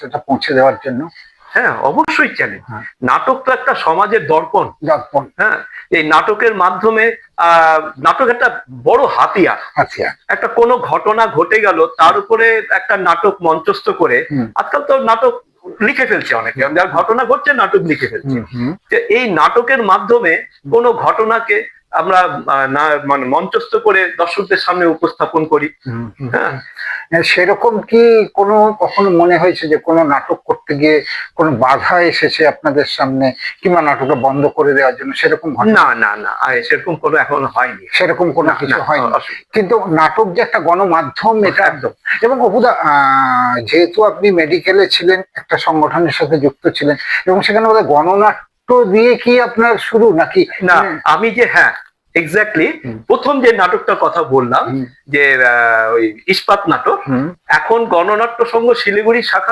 সেটা পৌঁছে দেওয়ার জন্য। হ্যাঁ অবশ্যই চ্যালেঞ্জ। নাটক তো একটা সমাজের দর্পণ। দর্পণ। হ্যাঁ এই নাটকের মাধ্যমে নাটক একটা বড় হাতিয়ার। হাতিয়ার। একটা কোনো ঘটনা ঘটে গেল তার উপরে একটা নাটক মঞ্চস্থ করে আজকাল তো নাটক লিখে ফেলছে অনেকে। যার ঘটনা ঘটছে নাটক লিখে ফেলছে। এই নাটকের মাধ্যমে কোনো ঘটনাকে আমরা মানে মঞ্চস্থ করে দর্শকদের সামনে উপস্থাপন করি। হ্যাঁ, সেরকম কি কোনো কখনো মনে হয়েছে যে কোনো নাটক করতে গিয়ে কোনো বাধা এসেছে আপনাদের সামনে কিংবা নাটকটা বন্ধ করে দেওয়ার জন্য? সেরকম না? না না সেরকম কোনো এখন হয়নি। সেরকম কোনো কিছু হয়নি। কিন্তু নাটক যে একটা গণমাধ্যম এটা একদম। এবং আহ, যেহেতু আপনি মেডিকেলে ছিলেন একটা সংগঠনের সাথে যুক্ত ছিলেন এবং সেখানে বোধহয় গণনাট্য দিয়ে কি আপনার শুরু নাকি? না আমি যে হ্যাঁ এক্স্যাক্টলি প্রথম যে নাটকটার কথা বললাম যে আহ, ওই ইস্পাত নাটক এখন গণনাট্য সংঘ শিলিগুড়ি শাখার